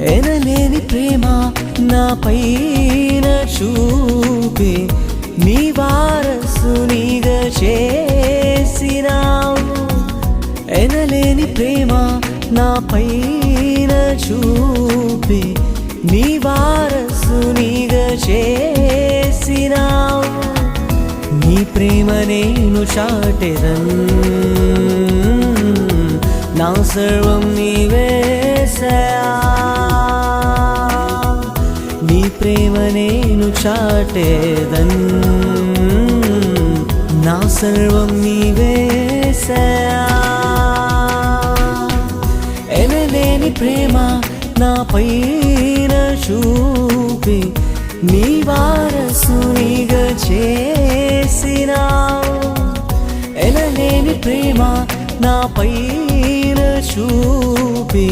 ఎనలేని ప్రేమ నా పైన చూపి. నీ వారసునిగా చేసినావు. ఎనలేని ప్రేమ నా పైన చూపి. నీ వారసునిగా చేసినావు. నీ ప్రేమ నేను చాటెదన్ నా సర్వం నీవే సయా ప్రేమ నేను చాటేదన్. నా సర్వం నీవేసయా ఎనలేని ప్రేమ నా పైన చూపి నీ వారసునిగా చేసినావు ఎనలేని ప్రేమ నా పైన చూపి